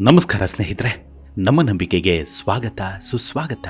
ನಮಸ್ಕಾರ ಸ್ನೇಹಿತರೆ, ನಮ್ಮ ನಂಬಿಕೆಗೆ ಸ್ವಾಗತ, ಸುಸ್ವಾಗತ.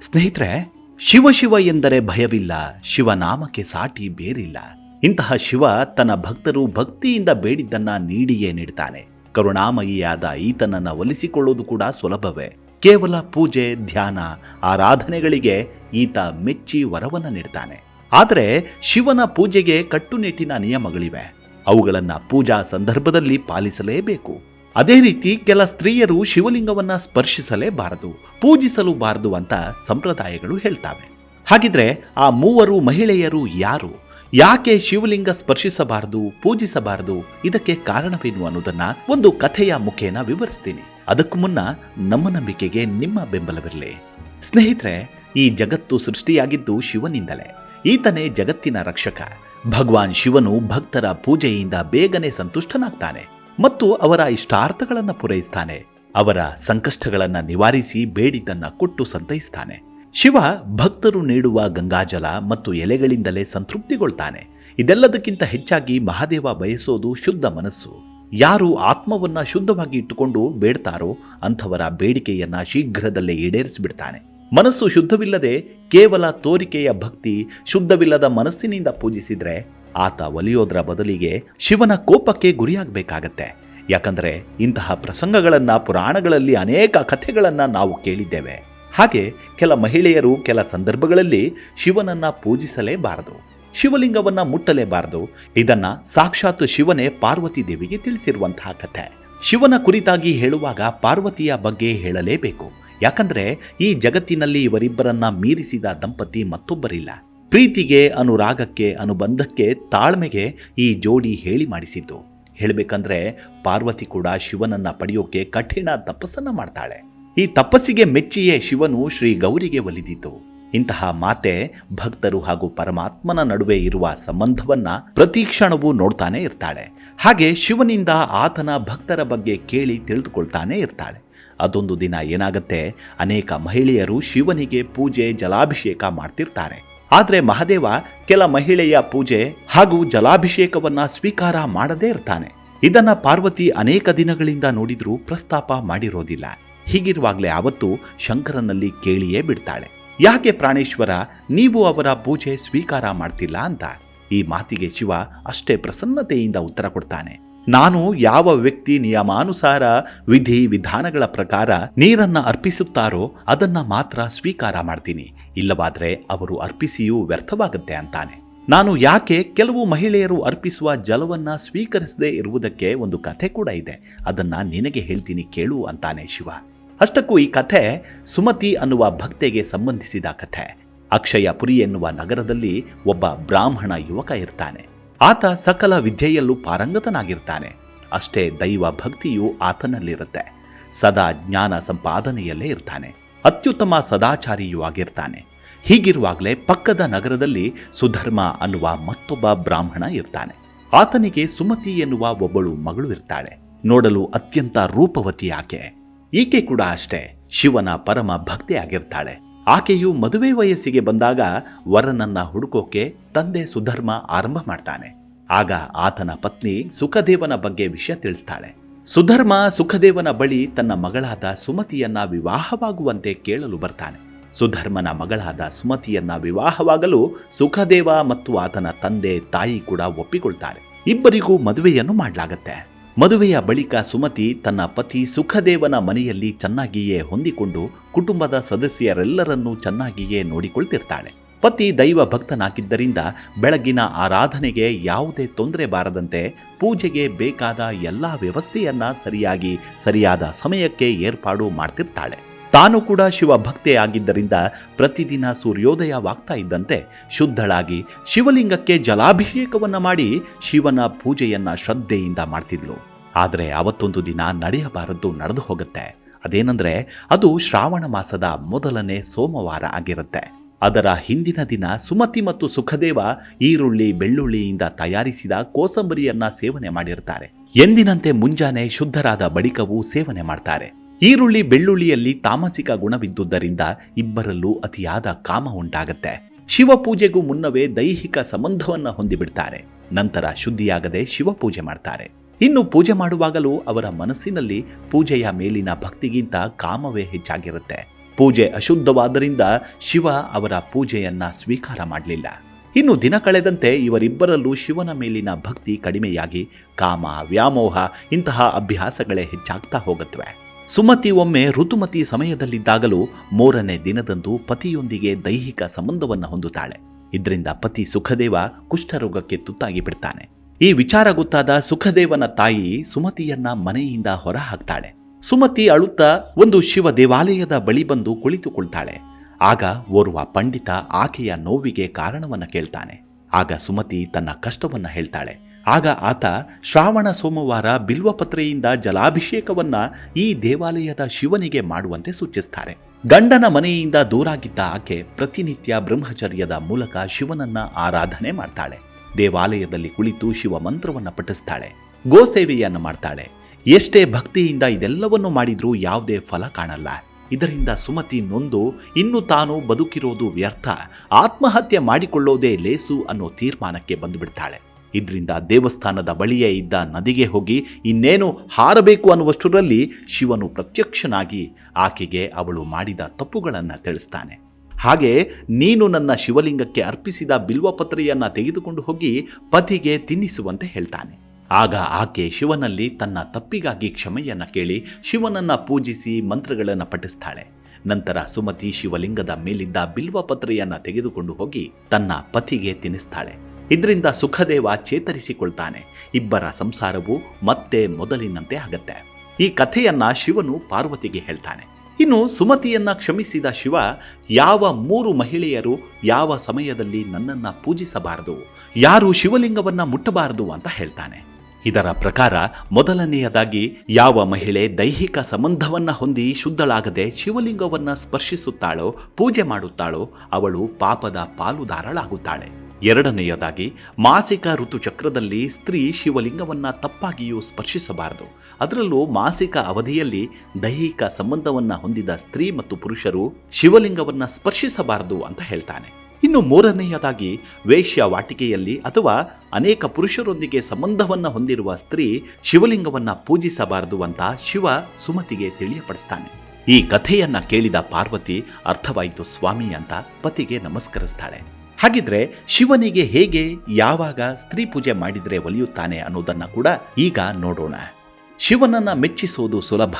ಸ್ನೇಹಿತರೆ, ಶಿವ ಶಿವ ಎಂದರೆ ಭಯವಿಲ್ಲ, ಶಿವನಾಮಕ್ಕೆ ಸಾಟಿ ಬೇರಿಲ್ಲ. ಇಂತಹ ಶಿವ ತನ್ನ ಭಕ್ತರು ಭಕ್ತಿಯಿಂದ ಬೇಡಿದ್ದನ್ನ ನೀಡಿಯೇ ನೀಡ್ತಾನೆ. ಕರುಣಾಮಯಿಯಾದ ಈತನನ್ನ ಒಲಿಸಿಕೊಳ್ಳುವುದು ಕೂಡ ಸುಲಭವೇ. ಕೇವಲ ಪೂಜೆ, ಧ್ಯಾನ, ಆರಾಧನೆಗಳಿಗೆ ಈತ ಮೆಚ್ಚಿ ವರವನ್ನ ನೀಡ್ತಾನೆ. ಆದರೆ ಶಿವನ ಪೂಜೆಗೆ ಕಟ್ಟುನಿಟ್ಟಿನ ನಿಯಮಗಳಿವೆ. ಅವುಗಳನ್ನ ಪೂಜಾ ಸಂದರ್ಭದಲ್ಲಿ ಪಾಲಿಸಲೇಬೇಕು. ಅದೇ ರೀತಿ ಕೆಲ ಸ್ತ್ರೀಯರು ಶಿವಲಿಂಗವನ್ನ ಸ್ಪರ್ಶಿಸಲೇಬಾರದು ಪೂಜಿಸಲು ಬಾರದು ಅಂತ ಸಂಪ್ರದಾಯಗಳು ಹೇಳ್ತಾವೆ. ಹಾಗಿದ್ರೆ ಆ ಮೂವರು ಮಹಿಳೆಯರು ಯಾರು? ಯಾಕೆ ಶಿವಲಿಂಗ ಸ್ಪರ್ಶಿಸಬಾರದು, ಪೂಜಿಸಬಾರದು? ಇದಕ್ಕೆ ಕಾರಣವೇನು ಅನ್ನೋದನ್ನ ಒಂದು ಕಥೆಯ ಮುಖೇನ ವಿವರಿಸ್ತೀನಿ. ಅದಕ್ಕೂ ಮುನ್ನ ನಮ್ಮ ನಂಬಿಕೆಗೆ ನಿಮ್ಮ ಬೆಂಬಲವಿರಲಿ. ಸ್ನೇಹಿತರೆ, ಈ ಜಗತ್ತು ಸೃಷ್ಟಿಯಾಗಿದ್ದು ಶಿವನಿಂದಲೇ. ಈತನೇ ಜಗತ್ತಿನ ರಕ್ಷಕ. ಭಗವಾನ್ ಶಿವನು ಭಕ್ತರ ಪೂಜೆಯಿಂದ ಬೇಗನೆ ಸಂತುಷ್ಟನಾಗ್ತಾನೆ. ಮತ್ತು ಅವರ ಇಷ್ಟಾರ್ಥಗಳನ್ನು ಪೂರೈಸ್ತಾನೆ. ಅವರ ಸಂಕಷ್ಟಗಳನ್ನು ನಿವಾರಿಸಿ ಬೇಡಿದ್ದನ್ನ ಕೊಟ್ಟು ಸಂತೈಸ್ತಾನೆ. ಶಿವ ಭಕ್ತರು ನೀಡುವ ಗಂಗಾಜಲ ಮತ್ತು ಎಲೆಗಳಿಂದಲೇ ಸಂತೃಪ್ತಿಗೊಳ್ತಾನೆ. ಇದೆಲ್ಲದಕ್ಕಿಂತ ಹೆಚ್ಚಾಗಿ ಮಹಾದೇವ ಬಯಸೋದು ಶುದ್ಧ ಮನಸ್ಸು. ಯಾರು ಆತ್ಮವನ್ನ ಶುದ್ಧವಾಗಿ ಇಟ್ಟುಕೊಂಡು ಬೇಡ್ತಾರೋ ಅಂಥವರ ಬೇಡಿಕೆಯನ್ನ ಶೀಘ್ರದಲ್ಲೇ ಈಡೇರಿಸಿಬಿಡ್ತಾನೆ. ಮನಸ್ಸು ಶುದ್ಧವಿಲ್ಲದೆ ಕೇವಲ ತೋರಿಕೆಯ ಭಕ್ತಿ ಶುದ್ಧವಿಲ್ಲದ ಮನಸ್ಸಿನಿಂದ ಪೂಜಿಸಿದ್ರೆ ಆತ ಒಲಿಯೋದ್ರ ಬದಲಿಗೆ ಶಿವನ ಕೋಪಕ್ಕೆ ಗುರಿಯಾಗಬೇಕಾಗತ್ತೆ. ಯಾಕಂದ್ರೆ ಇಂತಹ ಪ್ರಸಂಗಗಳನ್ನು, ಪುರಾಣಗಳಲ್ಲಿ ಅನೇಕ ಕಥೆಗಳನ್ನು ನಾವು ಕೇಳಿದ್ದೇವೆ. ಹಾಗೆ ಕೆಲ ಮಹಿಳೆಯರು ಕೆಲ ಸಂದರ್ಭಗಳಲ್ಲಿ ಶಿವನನ್ನ ಪೂಜಿಸಲೇಬಾರದು, ಶಿವಲಿಂಗವನ್ನ ಮುಟ್ಟಲೇಬಾರದು. ಇದನ್ನ ಸಾಕ್ಷಾತ್ ಶಿವನೇ ಪಾರ್ವತಿ ದೇವಿಗೆ ತಿಳಿಸಿರುವಂತಹ ಕಥೆ. ಶಿವನ ಕುರಿತಾಗಿ ಹೇಳುವಾಗ ಪಾರ್ವತಿಯ ಬಗ್ಗೆ ಹೇಳಲೇಬೇಕು. ಯಾಕಂದ್ರೆ ಈ ಜಗತ್ತಿನಲ್ಲಿ ಇವರಿಬ್ಬರನ್ನ ಮೀರಿಸಿದ ದಂಪತಿ ಮತ್ತೊಬ್ಬರಿಲ್ಲ. ಪ್ರೀತಿಗೆ, ಅನುರಾಗಕ್ಕೆ, ಅನುಬಂಧಕ್ಕೆ, ತಾಳ್ಮೆಗೆ ಈ ಜೋಡಿ ಹೇಳಿ ಮಾಡಿಸಿದ್ದು. ಹೇಳಬೇಕಂದ್ರೆ ಪಾರ್ವತಿ ಕೂಡ ಶಿವನನ್ನ ಪಡೆಯೋಕೆ ಕಠಿಣ ತಪಸ್ಸನ್ನ ಮಾಡ್ತಾಳೆ. ಈ ತಪಸ್ಸಿಗೆ ಮೆಚ್ಚಿಯೇ ಶಿವನು ಶ್ರೀ ಗೌರಿಗೆ ಒಲಿದಿದ್ದು. ಇಂತಹ ಮಾತೆ ಭಕ್ತರು ಹಾಗೂ ಪರಮಾತ್ಮನ ನಡುವೆ ಇರುವ ಸಂಬಂಧವನ್ನ ಪ್ರತಿ ಕ್ಷಣವೂ ನೋಡ್ತಾನೆ ಇರ್ತಾಳೆ. ಹಾಗೆ ಶಿವನಿಂದ ಆತನ ಭಕ್ತರ ಬಗ್ಗೆ ಕೇಳಿ ತಿಳಿದುಕೊಳ್ತಾನೆ ಇರ್ತಾಳೆ. ಅದೊಂದು ದಿನ ಏನಾಗತ್ತೆ, ಅನೇಕ ಮಹಿಳೆಯರು ಶಿವನಿಗೆ ಪೂಜೆ, ಜಲಾಭಿಷೇಕ ಮಾಡ್ತಿರ್ತಾರೆ. ಆದ್ರೆ ಮಹಾದೇವ ಕೆಲ ಮಹಿಳೆಯ ಪೂಜೆ ಹಾಗೂ ಜಲಾಭಿಷೇಕವನ್ನ ಸ್ವೀಕಾರ ಮಾಡದೇ ಇರ್ತಾನೆ. ಇದನ್ನ ಪಾರ್ವತಿ ಅನೇಕ ದಿನಗಳಿಂದ ನೋಡಿದ್ರೂ ಪ್ರಸ್ತಾಪ ಮಾಡಿರೋದಿಲ್ಲ. ಹೀಗಿರುವಾಗಲೇ ಅವತ್ತು ಶಂಕರನಲ್ಲಿ ಕೇಳಿಯೇ ಬಿಡ್ತಾಳೆ. ಯಾಕೆ ಪ್ರಾಣೇಶ್ವರ, ನೀವು ಅವರ ಪೂಜೆ ಸ್ವೀಕಾರ ಮಾಡ್ತಿಲ್ಲ ಅಂತ? ಈ ಮಾತಿಗೆ ಶಿವ ಅಷ್ಟೇ ಪ್ರಸನ್ನತೆಯಿಂದ ಉತ್ತರ ಕೊಡ್ತಾನೆ. ನಾನು ಯಾವ ವ್ಯಕ್ತಿ ನಿಯಮಾನುಸಾರ ವಿಧಿ ವಿಧಾನಗಳ ಪ್ರಕಾರ ನೀರನ್ನ ಅರ್ಪಿಸುತ್ತಾರೋ ಅದನ್ನ ಮಾತ್ರ ಸ್ವೀಕಾರ ಮಾಡ್ತೀನಿ. ಇಲ್ಲವಾದ್ರೆ ಅವರು ಅರ್ಪಿಸಿಯೂ ವ್ಯರ್ಥವಾಗುತ್ತೆ ಅಂತಾನೆ. ನಾನು ಯಾಕೆ ಕೆಲವು ಮಹಿಳೆಯರು ಅರ್ಪಿಸುವ ಜಲವನ್ನ ಸ್ವೀಕರಿಸದೇ ಇರುವುದಕ್ಕೆ ಒಂದು ಕಥೆ ಕೂಡ ಇದೆ. ಅದನ್ನ ನಿನಗೆ ಹೇಳ್ತೀನಿ ಕೇಳು ಅಂತಾನೆ ಶಿವ. ಅಷ್ಟಕ್ಕೂ ಈ ಕಥೆ ಸುಮತಿ ಅನ್ನುವ ಭಕ್ತೆಗೆ ಸಂಬಂಧಿಸಿದ ಕಥೆ. ಅಕ್ಷಯಪುರಿ ಎನ್ನುವ ನಗರದಲ್ಲಿ ಒಬ್ಬ ಬ್ರಾಹ್ಮಣ ಯುವಕ ಇರ್ತಾನೆ. ಆತ ಸಕಲ ವಿದ್ಯೆಯಲ್ಲೂ ಪಾರಂಗತನಾಗಿರ್ತಾನೆ. ಅಷ್ಟೇ ದೈವ ಭಕ್ತಿಯು ಆತನಲ್ಲಿರುತ್ತೆ. ಸದಾ ಜ್ಞಾನ ಸಂಪಾದನೆಯಲ್ಲೇ ಇರ್ತಾನೆ. ಅತ್ಯುತ್ತಮ ಸದಾಚಾರಿಯೂ ಆಗಿರ್ತಾನೆ. ಹೀಗಿರುವಾಗಲೇ ಪಕ್ಕದ ನಗರದಲ್ಲಿ ಸುಧರ್ಮ ಅನ್ನುವ ಮತ್ತೊಬ್ಬ ಬ್ರಾಹ್ಮಣ ಇರ್ತಾನೆ. ಆತನಿಗೆ ಸುಮತಿ ಎನ್ನುವ ಒಬ್ಬಳು ಮಗಳು ಇರ್ತಾಳೆ. ನೋಡಲು ಅತ್ಯಂತ ರೂಪವತಿ ಆಕೆ ಈಕೆ ಕೂಡ ಅಷ್ಟೇ, ಶಿವನ ಪರಮ ಭಕ್ತಿ ಆಗಿರ್ತಾಳೆ ಆಕೆಯು ಮದುವೆ ವಯಸ್ಸಿಗೆ ಬಂದಾಗ ವರನನ್ನ ಹುಡುಕೋಕೆ ತಂದೆ ಸುಧರ್ಮ ಆರಂಭ ಮಾಡ್ತಾನೆ. ಆಗ ಆತನ ಪತ್ನಿ ಸುಖದೇವನ ಬಗ್ಗೆ ವಿಷಯ ತಿಳಿಸ್ತಾಳೆ. ಸುಧರ್ಮ ಸುಖದೇವನ ಬಳಿ ತನ್ನ ಮಗಳಾದ ಸುಮತಿಯನ್ನ ವಿವಾಹವಾಗುವಂತೆ ಕೇಳಲು ಬರ್ತಾನೆ. ಸುಧರ್ಮನ ಮಗಳಾದ ಸುಮತಿಯನ್ನ ವಿವಾಹವಾಗಲು ಸುಖದೇವ ಮತ್ತು ಆತನ ತಂದೆ ತಾಯಿ ಕೂಡ ಒಪ್ಪಿಕೊಳ್ತಾರೆ. ಇಬ್ಬರಿಗೂ ಮದುವೆಯನ್ನು ಮಾಡಲಾಗತ್ತೆ. ಮದುವೆಯ ಬಳಿಕ ಸುಮತಿ ತನ್ನ ಪತಿ ಸುಖದೇವನ ಮನೆಯಲ್ಲಿ ಚೆನ್ನಾಗಿಯೇ ಹೊಂದಿಕೊಂಡು ಕುಟುಂಬದ ಸದಸ್ಯರೆಲ್ಲರನ್ನೂ ಚೆನ್ನಾಗಿಯೇ ನೋಡಿಕೊಳ್ತಿರ್ತಾಳೆ. ಪತಿ ದೈವ ಭಕ್ತನಾಗಿದ್ದರಿಂದ ಬೆಳಗಿನ ಆರಾಧನೆಗೆ ಯಾವುದೇ ತೊಂದರೆ ಬಾರದಂತೆ ಪೂಜೆಗೆ ಬೇಕಾದ ಎಲ್ಲ ವ್ಯವಸ್ಥೆಯನ್ನ ಸರಿಯಾಗಿ, ಸರಿಯಾದ ಸಮಯಕ್ಕೆ ಏರ್ಪಾಡು ಮಾಡ್ತಿರ್ತಾಳೆ. ತಾನು ಕೂಡ ಶಿವ ಭಕ್ತೆಯಾಗಿದ್ದರಿಂದ ಪ್ರತಿದಿನ ಸೂರ್ಯೋದಯವಾಗ್ತಾ ಇದ್ದಂತೆ ಶುದ್ಧಳಾಗಿ ಶಿವಲಿಂಗಕ್ಕೆ ಜಲಾಭಿಷೇಕವನ್ನ ಮಾಡಿ ಶಿವನ ಪೂಜೆಯನ್ನ ಶ್ರದ್ಧೆಯಿಂದ ಮಾಡ್ತಿದ್ಲು. ಆದರೆ ಅವತ್ತೊಂದು ದಿನ ನಡೆಯಬಾರದ್ದು ನಡೆದು ಹೋಗುತ್ತೆ. ಅದೇನೆಂದರೆ ಅದು ಶ್ರಾವಣ ಮಾಸದ ಮೊದಲನೇ ಸೋಮವಾರ ಆಗಿರುತ್ತೆ. ಅದರ ಹಿಂದಿನ ದಿನ ಸುಮತಿ ಮತ್ತು ಸುಖದೇವ ಈರುಳ್ಳಿ, ಬೆಳ್ಳುಳ್ಳಿಯಿಂದ ತಯಾರಿಸಿದ ಕೋಸಂಬರಿಯನ್ನ ಸೇವನೆ ಮಾಡಿರ್ತಾರೆ. ಎಂದಿನಂತೆ ಮುಂಜಾನೆ ಶುದ್ಧರಾದ ಬಳಿಕವೂ ಸೇವನೆ ಮಾಡ್ತಾರೆ. ಈರುಳ್ಳಿ ಬೆಳ್ಳುಳ್ಳಿಯಲ್ಲಿ ತಾಮಸಿಕ ಗುಣವಿದ್ದುದರಿಂದ ಇಬ್ಬರಲ್ಲೂ ಅತಿಯಾದ ಕಾಮ ಉಂಟಾಗತ್ತೆ. ಶಿವಪೂಜೆಗೂ ಮುನ್ನವೇ ದೈಹಿಕ ಸಂಬಂಧವನ್ನ ಹೊಂದಿಬಿಡ್ತಾರೆ. ನಂತರ ಶುದ್ಧಿಯಾಗದೆ ಶಿವ ಪೂಜೆ ಮಾಡ್ತಾರೆ. ಇನ್ನು ಪೂಜೆ ಮಾಡುವಾಗಲೂ ಅವರ ಮನಸ್ಸಿನಲ್ಲಿ ಪೂಜೆಯ ಮೇಲಿನ ಭಕ್ತಿಗಿಂತ ಕಾಮವೇ ಹೆಚ್ಚಾಗಿರುತ್ತೆ. ಪೂಜೆ ಅಶುದ್ಧವಾದ್ದರಿಂದ ಶಿವ ಅವರ ಪೂಜೆಯನ್ನ ಸ್ವೀಕಾರ ಮಾಡಲಿಲ್ಲ. ಇನ್ನು ದಿನ ಕಳೆದಂತೆ ಇವರಿಬ್ಬರಲ್ಲೂ ಶಿವನ ಮೇಲಿನ ಭಕ್ತಿ ಕಡಿಮೆಯಾಗಿ ಕಾಮ, ವ್ಯಾಮೋಹ ಇಂತಹ ಅಭ್ಯಾಸಗಳೇ ಹೆಚ್ಚಾಗ್ತಾ ಹೋಗುತ್ತವೆ ಸುಮತಿ ಒಮ್ಮೆ ಋತುಮತಿ ಸಮಯದಲ್ಲಿದ್ದಾಗಲೂ ಮೂರನೇ ದಿನದಂದು ಪತಿಯೊಂದಿಗೆ ದೈಹಿಕ ಸಂಬಂಧವನ್ನು ಹೊಂದುತ್ತಾಳೆ. ಇದರಿಂದ ಪತಿ ಸುಖದೇವ ಕುಷ್ಠರೋಗಕ್ಕೆ ತುತ್ತಾಗಿ ಬಿಡ್ತಾನೆ. ಈ ವಿಚಾರ ಗೊತ್ತಾದ ಸುಖದೇವನ ತಾಯಿ ಸುಮತಿಯನ್ನ ಮನೆಯಿಂದ ಹೊರಹಾಕ್ತಾಳೆ. ಸುಮತಿ ಅಳುತ್ತಾ ಒಂದು ಶಿವ ದೇವಾಲಯದ ಬಳಿ ಬಂದು ಕುಳಿತುಕೊಳ್ತಾಳೆ. ಆಗ ಓರ್ವ ಪಂಡಿತ ಆಕೆಯ ನೋವಿಗೆ ಕಾರಣವನ್ನ ಕೇಳ್ತಾನೆ. ಆಗ ಸುಮತಿ ತನ್ನ ಕಷ್ಟವನ್ನ ಹೇಳ್ತಾಳೆ. ಆಗ ಆತ ಶ್ರಾವಣ ಸೋಮವಾರ ಬಿಲ್ವಪತ್ರೆಯಿಂದ ಜಲಾಭಿಷೇಕವನ್ನ ಈ ದೇವಾಲಯದ ಶಿವನಿಗೆ ಮಾಡುವಂತೆ ಸೂಚಿಸ್ತಾರೆ. ಗಂಡನ ಮನೆಯಿಂದ ದೂರಾಗಿದ್ದ ಆಕೆ ಪ್ರತಿನಿತ್ಯ ಬ್ರಹ್ಮಚರ್ಯದ ಮೂಲಕ ಶಿವನನ್ನ ಆರಾಧನೆ ಮಾಡ್ತಾಳೆ. ದೇವಾಲಯದಲ್ಲಿ ಕುಳಿತು ಶಿವ ಮಂತ್ರವನ್ನು ಪಠಿಸ್ತಾಳೆ. ಗೋಸೇವೆಯನ್ನ ಮಾಡ್ತಾಳೆ. ಎಷ್ಟೇ ಭಕ್ತಿಯಿಂದ ಇದೆಲ್ಲವನ್ನು ಮಾಡಿದ್ರೂ ಯಾವುದೇ ಫಲ ಕಾಣಲ್ಲ. ಇದರಿಂದ ಸುಮತಿ ನೊಂದು, ಇನ್ನು ತಾನು ಬದುಕಿರೋದು ವ್ಯರ್ಥ, ಆತ್ಮಹತ್ಯೆ ಮಾಡಿಕೊಳ್ಳೋದೇ ಲೇಸು ಅನ್ನೋ ತೀರ್ಮಾನಕ್ಕೆ ಬಂದುಬಿಡ್ತಾಳೆ. ಇದರಿಂದ ದೇವಸ್ಥಾನದ ಬಳಿಯೇ ಇದ್ದ ನದಿಗೆ ಹೋಗಿ ಇನ್ನೇನು ಹಾರಬೇಕು ಅನ್ನುವಷ್ಟರಲ್ಲಿ ಶಿವನು ಪ್ರತ್ಯಕ್ಷನಾಗಿ ಆಕೆಗೆ ಅವಳು ಮಾಡಿದ ತಪ್ಪುಗಳನ್ನು ತಿಳಿಸ್ತಾನೆ. ಹಾಗೆ ನೀನು ನನ್ನ ಶಿವಲಿಂಗಕ್ಕೆ ಅರ್ಪಿಸಿದ ಬಿಲ್ವಪತ್ರೆಯನ್ನ ತೆಗೆದುಕೊಂಡು ಹೋಗಿ ಪತಿಗೆ ತಿನ್ನಿಸುವಂತೆ ಹೇಳ್ತಾನೆ. ಆಗ ಆಕೆ ಶಿವನಲ್ಲಿ ತನ್ನ ತಪ್ಪಿಗಾಗಿ ಕ್ಷಮೆಯನ್ನ ಕೇಳಿ ಶಿವನನ್ನು ಪೂಜಿಸಿ ಮಂತ್ರಗಳನ್ನು ಪಠಿಸ್ತಾಳೆ. ನಂತರ ಸುಮತಿ ಶಿವಲಿಂಗದ ಮೇಲಿದ್ದ ಬಿಲ್ವಪತ್ರೆಯನ್ನ ತೆಗೆದುಕೊಂಡು ಹೋಗಿ ತನ್ನ ಪತಿಗೆ ತಿನ್ನಿಸ್ತಾಳೆ. ಇದರಿಂದ ಸುಖದೇವ ಚೇತರಿಸಿಕೊಳ್ತಾನೆ. ಇಬ್ಬರ ಸಂಸಾರವು ಮತ್ತೆ ಮೊದಲಿನಂತೆ ಆಗತ್ತೆ. ಈ ಕಥೆಯನ್ನ ಶಿವನು ಪಾರ್ವತಿಗೆ ಹೇಳ್ತಾನೆ. ಇನ್ನು ಸುಮತಿಯನ್ನ ಕ್ಷಮಿಸಿದ ಶಿವ, ಯಾವ ಮೂರು ಮಹಿಳೆಯರು ಯಾವ ಸಮಯದಲ್ಲಿ ನನ್ನನ್ನ ಪೂಜಿಸಬಾರದು, ಯಾರು ಶಿವಲಿಂಗವನ್ನ ಮುಟ್ಟಬಾರದು ಅಂತ ಹೇಳ್ತಾನೆ. ಇದರ ಪ್ರಕಾರ ಮೊದಲನೆಯದಾಗಿ ಯಾವ ಮಹಿಳೆ ದೈಹಿಕ ಸಂಬಂಧವನ್ನ ಹೊಂದಿ ಶುದ್ಧಳಾಗದೆ ಶಿವಲಿಂಗವನ್ನ ಸ್ಪರ್ಶಿಸುತ್ತಾಳೋ, ಪೂಜೆ ಮಾಡುತ್ತಾಳೋ, ಅವಳು ಪಾಪದ ಪಾಲುದಾರಳಾಗುತ್ತಾಳೆ. ಎರಡನೆಯದಾಗಿ, ಮಾಸಿಕ ಋತುಚಕ್ರದಲ್ಲಿ ಸ್ತ್ರೀ ಶಿವಲಿಂಗವನ್ನು ತಪ್ಪಾಗಿಯೂ ಸ್ಪರ್ಶಿಸಬಾರದು. ಅದರಲ್ಲೂ ಮಾಸಿಕ ಅವಧಿಯಲ್ಲಿ ದೈಹಿಕ ಸಂಬಂಧವನ್ನು ಹೊಂದಿದ ಸ್ತ್ರೀ ಮತ್ತು ಪುರುಷರು ಶಿವಲಿಂಗವನ್ನು ಸ್ಪರ್ಶಿಸಬಾರದು ಅಂತ ಹೇಳ್ತಾನೆ. ಇನ್ನು ಮೂರನೆಯದಾಗಿ, ವೇಶ್ಯ ವಾಟಿಕೆಯಲ್ಲಿ ಅಥವಾ ಅನೇಕ ಪುರುಷರೊಂದಿಗೆ ಸಂಬಂಧವನ್ನು ಹೊಂದಿರುವ ಸ್ತ್ರೀ ಶಿವಲಿಂಗವನ್ನ ಪೂಜಿಸಬಾರದು ಅಂತ ಶಿವ ಸುಮತಿಗೆ ತಿಳಿಯಪಡಿಸ್ತಾನೆ. ಈ ಕಥೆಯನ್ನ ಕೇಳಿದ ಪಾರ್ವತಿ, ಅರ್ಥವಾಯಿತು ಸ್ವಾಮಿ ಅಂತ ಪತಿಗೆ ನಮಸ್ಕರಿಸ್ತಾಳೆ. ಹಾಗಿದ್ರೆ ಶಿವನಿಗೆ ಹೇಗೆ, ಯಾವಾಗ ಸ್ತ್ರೀ ಪೂಜೆ ಮಾಡಿದ್ರೆ ಒಲಿಯುತ್ತಾನೆ ಅನ್ನೋದನ್ನ ಕೂಡ ಈಗ ನೋಡೋಣ. ಶಿವನನ್ನ ಮೆಚ್ಚಿಸೋದು ಸುಲಭ.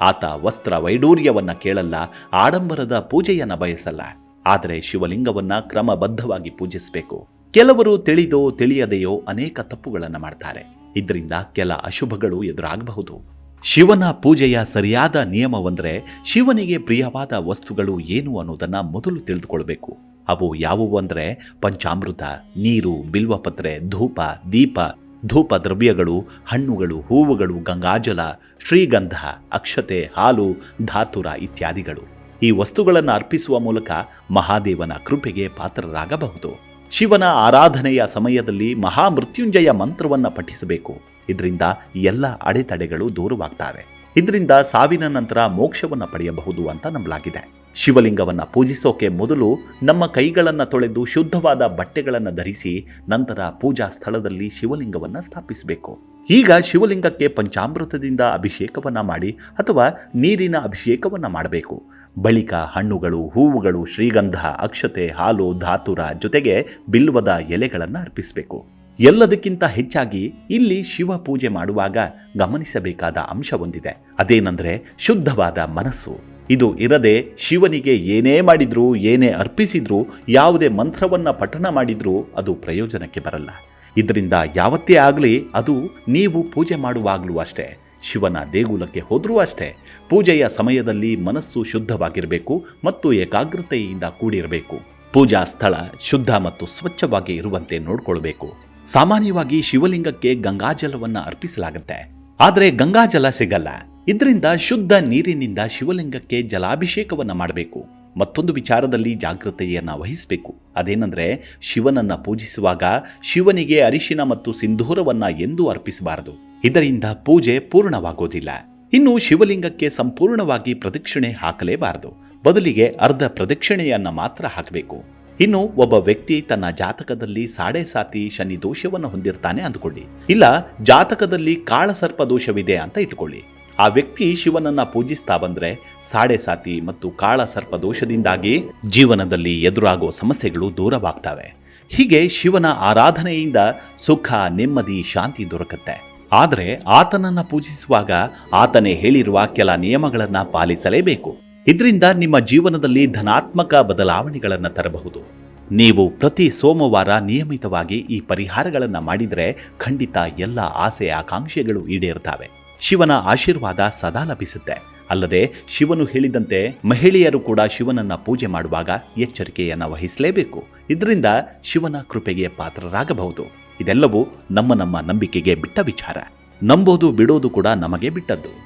ಆತ ವಸ್ತ್ರ ವೈಡೂರ್ಯವನ್ನ ಕೇಳಲ್ಲ, ಆಡಂಬರದ ಪೂಜೆಯನ್ನ ಬಯಸಲ್ಲ. ಆದರೆ ಶಿವಲಿಂಗವನ್ನ ಕ್ರಮಬದ್ಧವಾಗಿ ಪೂಜಿಸಬೇಕು. ಕೆಲವರು ತಿಳಿದೋ ತಿಳಿಯದೆಯೋ ಅನೇಕ ತಪ್ಪುಗಳನ್ನು ಮಾಡ್ತಾರೆ. ಇದರಿಂದ ಕೆಲ ಅಶುಭಗಳು ಎದುರಾಗಬಹುದು. ಶಿವನ ಪೂಜೆಯ ಸರಿಯಾದ ನಿಯಮವಂದ್ರೆ ಶಿವನಿಗೆ ಪ್ರಿಯವಾದ ವಸ್ತುಗಳು ಏನು ಅನ್ನೋದನ್ನ ಮೊದಲು ತಿಳಿದುಕೊಳ್ಬೇಕು. ಅವು ಯಾವುವು ಅಂದರೆ ಪಂಚಾಮೃತ, ನೀರು ಬಿಲ್ವಪತ್ರೆ ಧೂಪ, ದೀಪ, ಧೂಪ ದ್ರವ್ಯಗಳು, ಹಣ್ಣುಗಳು, ಹೂವುಗಳು, ಗಂಗಾಜಲ, ಶ್ರೀಗಂಧ, ಅಕ್ಷತೆ, ಹಾಲು, ಧಾತುರ ಇತ್ಯಾದಿಗಳು. ಈ ವಸ್ತುಗಳನ್ನು ಅರ್ಪಿಸುವ ಮೂಲಕ ಮಹಾದೇವನ ಕೃಪೆಗೆ ಪಾತ್ರರಾಗಬಹುದು. ಶಿವನ ಆರಾಧನೆಯ ಸಮಯದಲ್ಲಿ ಮಹಾಮೃತ್ಯುಂಜಯ ಮಂತ್ರವನ್ನು ಪಠಿಸಬೇಕು. ಇದರಿಂದ ಎಲ್ಲ ಅಡೆತಡೆಗಳು ದೂರವಾಗ್ತವೆ. ಇದರಿಂದ ಸಾವಿನ ನಂತರ ಮೋಕ್ಷವನ್ನು ಪಡೆಯಬಹುದು ಅಂತ ನಂಬಲಾಗಿದೆ. ಶಿವಲಿಂಗವನ್ನು ಪೂಜಿಸೋಕೆ ಮೊದಲು ನಮ್ಮ ಕೈಗಳನ್ನು ತೊಳೆದು ಶುದ್ಧವಾದ ಬಟ್ಟೆಗಳನ್ನು ಧರಿಸಿ ನಂತರ ಪೂಜಾ ಸ್ಥಳದಲ್ಲಿ ಶಿವಲಿಂಗವನ್ನು ಸ್ಥಾಪಿಸಬೇಕು. ಈಗ ಶಿವಲಿಂಗಕ್ಕೆ ಪಂಚಾಮೃತದಿಂದ ಅಭಿಷೇಕವನ್ನು ಮಾಡಿ ಅಥವಾ ನೀರಿನ ಅಭಿಷೇಕವನ್ನು ಮಾಡಬೇಕು. ಬಳಿಕ ಹಣ್ಣುಗಳು, ಹೂವುಗಳು, ಶ್ರೀಗಂಧ, ಅಕ್ಷತೆ, ಹಾಲು, ಧಾತುರ ಜೊತೆಗೆ ಬಿಲ್ವದ ಎಲೆಗಳನ್ನು ಅರ್ಪಿಸಬೇಕು. ಎಲ್ಲದಕ್ಕಿಂತ ಹೆಚ್ಚಾಗಿ ಇಲ್ಲಿ ಶಿವ ಪೂಜೆ ಮಾಡುವಾಗ ಗಮನಿಸಬೇಕಾದ ಅಂಶ ಹೊಂದಿದೆ ಅದೇನೆಂದ್ರೆ ಶುದ್ಧವಾದ ಮನಸ್ಸು. ಇದು ಇರದೆ ಶಿವನಿಗೆ ಏನೇ ಮಾಡಿದರೂ, ಏನೇ ಅರ್ಪಿಸಿದ್ರೂ, ಯಾವುದೇ ಮಂತ್ರವನ್ನ ಪಠಣ ಮಾಡಿದರೂ ಅದು ಪ್ರಯೋಜನಕ್ಕೆ ಬರಲ್ಲ. ಇದರಿಂದ ಯಾವತ್ತೇ ಆಗಲಿ ಅದು ನೀವು ಪೂಜೆ ಮಾಡುವಾಗಲೂ ಅಷ್ಟೇ. ಶಿವನ ದೇಗುಲಕ್ಕೆ ಹೋದರೂ ಅಷ್ಟೇ. ಪೂಜೆಯ ಸಮಯದಲ್ಲಿ ಮನಸ್ಸು ಶುದ್ಧವಾಗಿರಬೇಕು ಮತ್ತು ಏಕಾಗ್ರತೆಯಿಂದ ಕೂಡಿರಬೇಕು. ಪೂಜಾ ಸ್ಥಳ ಶುದ್ಧ ಮತ್ತು ಸ್ವಚ್ಛವಾಗಿ ಇರುವಂತೆ ನೋಡ್ಕೊಳ್ಬೇಕು. ಸಾಮಾನ್ಯವಾಗಿ ಶಿವಲಿಂಗಕ್ಕೆ ಗಂಗಾಜಲವನ್ನ ಅರ್ಪಿಸಲಾಗುತ್ತೆ. ಆದರೆ ಗಂಗಾಜಲ ಸಿಗಲ್ಲ. ಇದರಿಂದ ಶುದ್ಧ ನೀರಿನಿಂದ ಶಿವಲಿಂಗಕ್ಕೆ ಜಲಾಭಿಷೇಕವನ್ನ ಮಾಡಬೇಕು. ಮತ್ತೊಂದು ವಿಚಾರದಲ್ಲಿ ಜಾಗೃತೆಯನ್ನ ವಹಿಸಬೇಕು. ಅದೇನೆಂದ್ರೆ ಶಿವನನ್ನ ಪೂಜಿಸುವಾಗ ಶಿವನಿಗೆ ಅರಿಶಿನ ಮತ್ತು ಸಿಂಧೂರವನ್ನ ಎಂದೂ ಅರ್ಪಿಸಬಾರದು. ಇದರಿಂದ ಪೂಜೆ ಪೂರ್ಣವಾಗೋದಿಲ್ಲ. ಇನ್ನು ಶಿವಲಿಂಗಕ್ಕೆ ಸಂಪೂರ್ಣವಾಗಿ ಪ್ರದಕ್ಷಿಣೆ ಹಾಕಲೇಬಾರದು. ಬದಲಿಗೆ ಅರ್ಧ ಪ್ರದಕ್ಷಿಣೆಯನ್ನ ಮಾತ್ರ ಹಾಕಬೇಕು. ಇನ್ನು ಒಬ್ಬ ವ್ಯಕ್ತಿ ತನ್ನ ಜಾತಕದಲ್ಲಿ ಸಾಡೆ ಸಾತಿ ಶನಿ ದೋಷವನ್ನು ಹೊಂದಿರ್ತಾನೆ ಅಂದುಕೊಳ್ಳಿ. ಇಲ್ಲ, ಜಾತಕದಲ್ಲಿ ಕಾಳಸರ್ಪ ದೋಷವಿದೆ ಅಂತ ಇಟ್ಕೊಳ್ಳಿ ಆ ವ್ಯಕ್ತಿ ಶಿವನನ್ನ ಪೂಜಿಸ್ತಾ ಬಂದ್ರೆ ಸಾಡೆ ಸಾತಿ ಮತ್ತು ಕಾಳ ಸರ್ಪ ದೋಷದಿಂದಾಗಿ ಜೀವನದಲ್ಲಿ ಎದುರಾಗೋ ಸಮಸ್ಯೆಗಳು ದೂರವಾಗ್ತವೆ. ಹೀಗೆ ಶಿವನ ಆರಾಧನೆಯಿಂದ ಸುಖ, ನೆಮ್ಮದಿ, ಶಾಂತಿ ದೊರಕುತ್ತೆ. ಆದರೆ ಆತನನ್ನ ಪೂಜಿಸುವಾಗ ಆತನೇ ಹೇಳಿರುವ ಕೆಲ ನಿಯಮಗಳನ್ನ ಪಾಲಿಸಲೇಬೇಕು. ಇದರಿಂದ ನಿಮ್ಮ ಜೀವನದಲ್ಲಿ ಧನಾತ್ಮಕ ಬದಲಾವಣೆಗಳನ್ನು ತರಬಹುದು. ನೀವು ಪ್ರತಿ ಸೋಮವಾರ ನಿಯಮಿತವಾಗಿ ಈ ಪರಿಹಾರಗಳನ್ನು ಮಾಡಿದರೆ ಖಂಡಿತ ಎಲ್ಲ ಆಸೆ ಆಕಾಂಕ್ಷೆಗಳು ಈಡೇರ್ತವೆ. ಶಿವನ ಆಶೀರ್ವಾದ ಸದಾ ಲಭಿಸುತ್ತೆ. ಅಲ್ಲದೆ ಶಿವನು ಹೇಳಿದಂತೆ ಮಹಿಳೆಯರು ಕೂಡ ಶಿವನನ್ನ ಪೂಜೆ ಮಾಡುವಾಗ ಎಚ್ಚರಿಕೆಯನ್ನ ವಹಿಸಲೇಬೇಕು. ಇದರಿಂದ ಶಿವನ ಕೃಪೆಗೆ ಪಾತ್ರರಾಗಬಹುದು. ಇದೆಲ್ಲವೂ ನಮ್ಮ ನಮ್ಮ ನಂಬಿಕೆಗೆ ಬಿಟ್ಟ ವಿಚಾರ. ನಂಬೋದು ಬಿಡೋದು ಕೂಡ ನಮಗೆ ಬಿಟ್ಟದ್ದು.